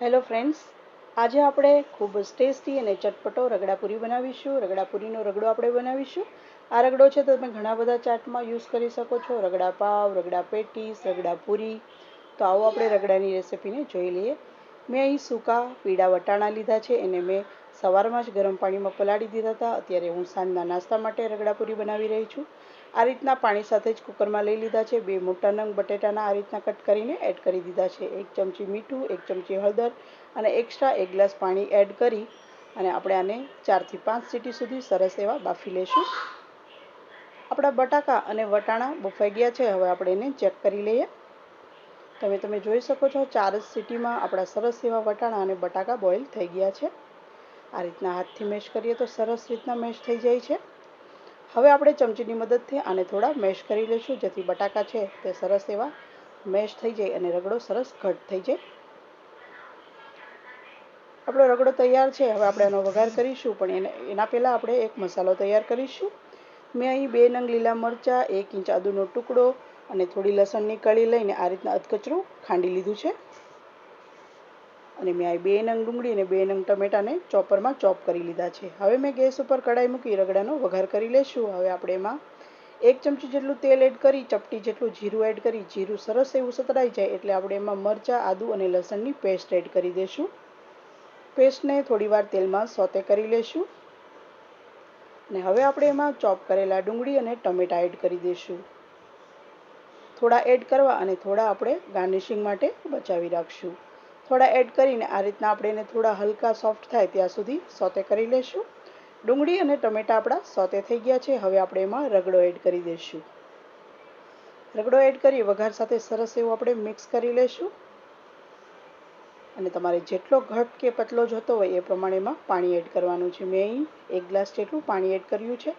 Hello friends આજે આપણે ખૂબ જ ટેસ્ટી અને ચટપટો રગડાપુરી બનાવીશું. રગડાપુરીનો રગડો આપણે બનાવીશું. આ રગડો છે તો તમે ઘણા બધા ચાટમાં યુઝ કરી શકો છો. રગડા પાવ, રગડા પેટીસ, રગડા પૂરી. તો આવો આપણે રગડાની રેસિપીને જોઈ લઈએ. મેં અહીં સૂકા પીળા વટાણા લીધા છે. એને મેં સવારમાં જ ગરમ પાણીમાં પલાળી દીધા હતા. અત્યારે હું સાંજના નાસ્તા માટે રગડાપુરી બનાવી રહી છું. આ રીતના પાણી સાથે જ કુકરમાં લઈ લીધા છે. બે મોટા નંગ બટેટાના આ રીતના કટ કરીને એડ કરી દીધા છે. એક ચમચી મીઠું, એક ચમચી હળદર અને એક્સ્ટ્રા એક ગ્લાસ પાણી એડ કરી અને આપણે આને ચારથી પાંચ સીટી સુધી સરસ એવા બાફી લઈશું આપણા બટાકા અને વટાણા બફાઈ ગયા છે. હવે આપણે એને ચેક કરી લઈએ. તમે તમે જોઈ શકો છો, ચાર જ સીટીમાં આપણા સરસ એવા વટાણા અને બટાકા બોઇલ થઈ ગયા છે. આ રીતના હાથથી મેશ કરીએ તો સરસ રીતના મેશ થઈ જાય છે. હવે આપણે ચમચીની મદદથી આને થોડા મેશ કરી લઈશું. જેથી બટાકા છે તે સરસ એવા મેશ થઈ જાય અને રગડો સરસ ઘટ થઈ જાય. આપણો રગડો તૈયાર છે. હવે આપણે એનો વઘાર કરીશું. પણ એને પહેલાં આપણે એક મસાલો તૈયાર કરીશું. મેં અહીં બે નંગ લીલા મરચાં, એક ઇંચ આદુનો ટુકડો અને થોડી લસણની કળી લઈને આ રીતના અધકચરું ખાંડી લીધું છે. અને મેં આ બે નંગ ડુંગળી અને બે નંગ ટમેટાને ચોપરમાં ચોપ કરી લીધા છે. હવે મેં ગેસ ઉપર કડાઈ મૂકી રગડાનો વઘાર કરી લઈશું હવે આપણે એમાં એક ચમચી જેટલું તેલ એડ કરી, ચપટી જેટલું જીરું એડ કરી. જીરું સરસ એવું સતરાઈ જાય એટલે આપણે એમાં મરચાં, આદુ અને લસણની પેસ્ટ એડ કરી દઈશું પેસ્ટને થોડીવાર તેલમાં સોતે કરી લઈશું અને હવે આપણે એમાં ચોપ કરેલા ડુંગળી અને ટમેટા એડ કરી દઈશું થોડા એડ કરવા અને થોડા આપણે ગાર્નિશિંગ માટે બચાવી રાખશું. થોડા એડ કરીને આ રીતના આપણે એને થોડા હલકા સોફ્ટ થાય ત્યાં સુધી સોતે કરી લઈશું ડુંગળી અને ટમેટા આપણા સોતે થઈ ગયા છે. હવે આપણે એમાં રગડો એડ કરી દઈશું. રગડો એડ કરી વઘાર સાથે સરસ એવું આપણે મિક્સ કરી લઈશું અને તમારે જેટલો ઘટ કે પતલો જોતો હોય એ પ્રમાણે એમાં પાણી એડ કરવાનું છે. મેં અહીં એક ગ્લાસ જેટલું પાણી એડ કર્યું છે.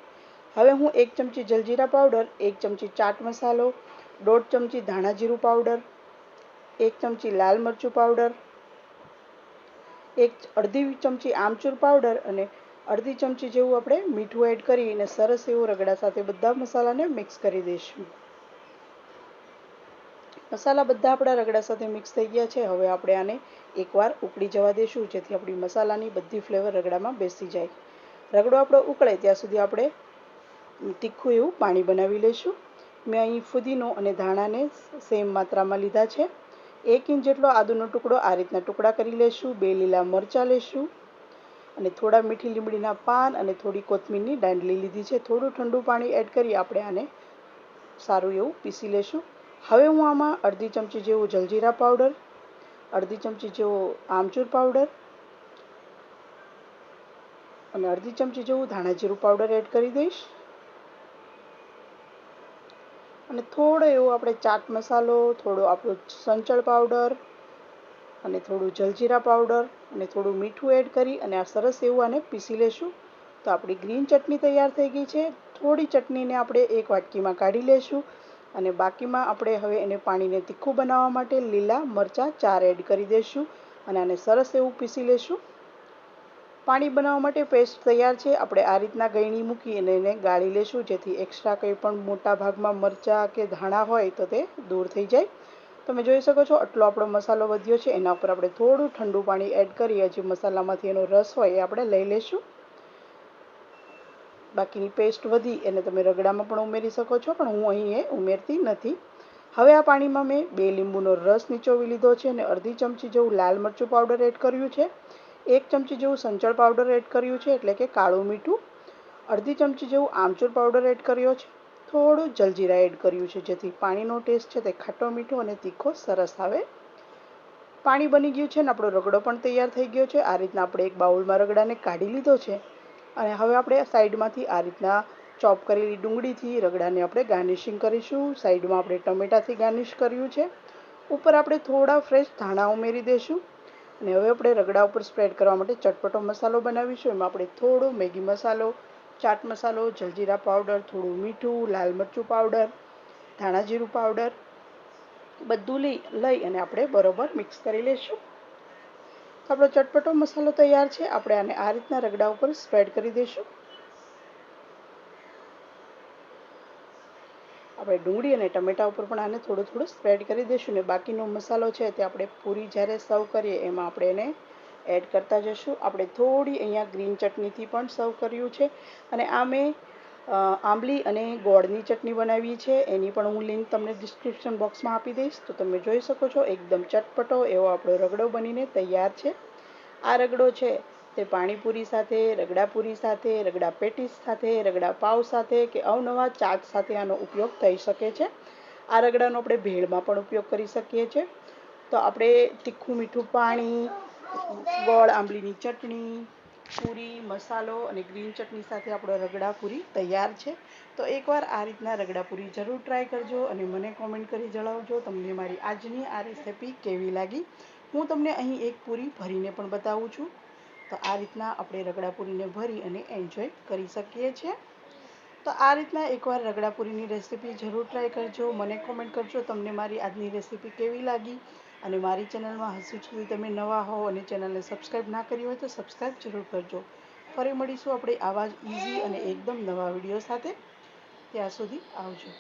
હવે હું એક ચમચી જલજીરા પાવડર એક ચમચી ચાટ મસાલો, દોઢ ચમચી ધાણા જીરું પાવડર એક ચમચી લાલ મરચું પાવડર એક અડધી ચમચી આમચૂર પાવડર અને અડધી ચમચી જેવું આપણે મીઠું એડ કરી અને સરસ એવું રગડા સાથે બધા મસાલાને મિક્સ કરી દઈશું. મસાલા બધા આપણા રગડા સાથે મિક્સ થઈ ગયા છે. હવે આપણે આને એકવાર ઉકળી જવા દઈશું જેથી આપણી મસાલાની બધી ફ્લેવર રગડામાં બેસી જાય. રગડો આપણો ઉકળે ત્યાં સુધી આપણે તીખું એવું પાણી બનાવી લઈશું. મેં અહીં ફુદીનો અને ધાણાને સેમ માત્રામાં લીધા છે. એક ઇંચ જેટલો આદુનો ટુકડો આ રીતના ટુકડા કરી લઈશું બે લીલા મરચાં લઈશું અને થોડા મીઠી લીમડીના પાન અને થોડી કોથમીરની દાંડલી લીધી છે. થોડું ઠંડુ પાણી એડ કરી આપણે આને. સારું એવું પીસી લઈશું હવે હું આમાં અડધી ચમચી જેવું જલજીરા પાવડર, અડધી ચમચી જેવો આમચૂર પાવડર અને અડધી ચમચી જેવું ધાણા જીરું પાવડર એડ કરી દઈશ. અને થોડો એવો આપણે ચાટ મસાલો, થોડો આપણો સંચળ પાવડર અને થોડું જલજીરા પાવડર અને થોડું મીઠું એડ કરી અને આ સરસ એવું આને પીસી લેશું. તો આપણી ગ્રીન ચટણી તૈયાર થઈ ગઈ છે. થોડી ચટણીને આપણે એક વાટકીમાં કાઢી લેશું અને બાકીમાં આપણે હવે એને પાણીને તીખું બનાવવા માટે લીલા મરચાં ચાર એડ કરી દઈશું અને આને સરસ એવું પીસી લેશું. પાણી બનાવવા માટે પેસ્ટ તૈયાર છે. આપણે આ રીતના ગળણી મૂકી અને એને ગાળી લેશું, જેથી એક્સ્ટ્રા કંઈ પણ મોટા ભાગમાં મરચાં કે ધાણા હોય તો તે દૂર થઈ જાય. તમે જોઈ શકો છો, આટલો આપણો મસાલો વધ્યો છે. એના ઉપર આપણે થોડું ઠંડુ પાણી એડ કરી હજી મસાલામાંથી એનો રસ હોય એ આપણે લઈ લઈશું બાકીની પેસ્ટ વધી, એને તમે રગડામાં પણ ઉમેરી શકો છો, પણ હું અહીં એ ઉમેરતી નથી. હવે આ પાણીમાં મેં બે લીંબુનો રસ નીચોવી લીધો છે અને અડધી ચમચી જેવું લાલ મરચું પાવડર એડ કર્યું છે. એક ચમચી જેવું સંચળ પાવડર એડ કર્યું છે, એટલે કે કાળું મીઠું. અડધી ચમચી જેવું આમચૂર પાવડર એડ કર્યો છે. થોડું જલજીરા એડ કર્યું છે, જેથી પાણીનો ટેસ્ટ છે તે ખાટો મીઠો અને તીખો સરસ આવે. પાણી બની ગયું છે ને આપણો રગડો પણ તૈયાર થઈ ગયો છે. આ રીતના આપણે એક બાઉલમાં રગડાને કાઢી લીધો છે અને હવે આપણે સાઈડમાંથી આ રીતના ચોપ કરેલી ડુંગળીથી રગડાને આપણે ગાર્નિશિંગ કરીશું. સાઈડમાં આપણે ટમેટાથી ગાર્નિશ કર્યું છે. ઉપર આપણે થોડા ફ્રેશ ધાણા ઉમેરી દઈશું અને હવે આપણે રગડા ઉપર સ્પ્રેડ કરવા માટે ચટપટો મસાલો બનાવીશું. એમાં આપણે થોડો મેગી મસાલો, ચાટ મસાલો, જલજીરા પાવડર થોડું મીઠું, લાલ મરચું પાવડર ધાણા જીરું પાવડર બધું લઈ લઈ અને આપણે બરોબર મિક્સ કરી લઈશું આપણો ચટપટો મસાલો તૈયાર છે. આપણે આને આ રીતના રગડા ઉપર સ્પ્રેડ કરી દઈશું આપણે ડુંગળી અને ટમેટા ઉપર પણ આને થોડું થોડું સ્પ્રેડ કરી દઈશું ને બાકીનો મસાલો છે તે આપણે પૂરી જ્યારે સર્વ કરીએ એમાં આપણે એને એડ કરતા જશું આપણે થોડી અહીંયા ગ્રીન ચટણીથી પણ સર્વ કર્યું છે અને આ મેં આંબલી અને ગોળની ચટણી બનાવી છે. એની પણ હું લિંક તમને ડિસ્ક્રિપ્શન બોક્સમાં આપી દઈશ. તો તમે જોઈ શકો છો, એકદમ ચટપટો એવો આપણો રગડો બનીને તૈયાર છે. આ રગડો છે તે પાણીપુરી સાથે, રગડાપુરી સાથે રગડા પેટીસ સાથે રગડા પાવ સાથે કે અવનવા ચાટ સાથે આનો ઉપયોગ થઈ શકે છે. આ રગડાનો આપણે ભેળમાં પણ ઉપયોગ કરી શકીએ છીએ તો આપણે તીખું મીઠું પાણી, ગોળ આંબલીની ચટણી, પૂરી, મસાલો અને ગ્રીન ચટણી સાથે આપણો રગડા પૂરી તૈયાર છે. તો એકવાર આ રીતના રગડા પૂરી જરૂર ટ્રાય કરજો અને મને કોમેન્ટ કરી જણાવજો તમને મારી આજની આ રેસેપી કેવી લાગી. હું તમને અહીં એક પૂરી ભરીને પણ બતાવું છું. તો આ રીતના આપણે રગડાપુરીને ભરી અને એન્જોય કરી શકીએ છીએ. તો આ રીતના એકવાર રગડાપુરીની રેસીપી જરૂર ટ્રાય કરજો, મને કોમેન્ટ કરજો, તમને મારી આજની રેસીપી કેવી લાગી? અને મારી ચેનલમાં હજુ સુધી તમે નવા હો અને ચેનલને સબસ્ક્રાઈબ ના કરી હોય તો સબસ્ક્રાઈબ જરૂર કરજો. ફરી મળીશું આપણે આવા જ ઇઝી અને એકદમ નવા વીડિયો સાથે. ત્યાં સુધી આવજો.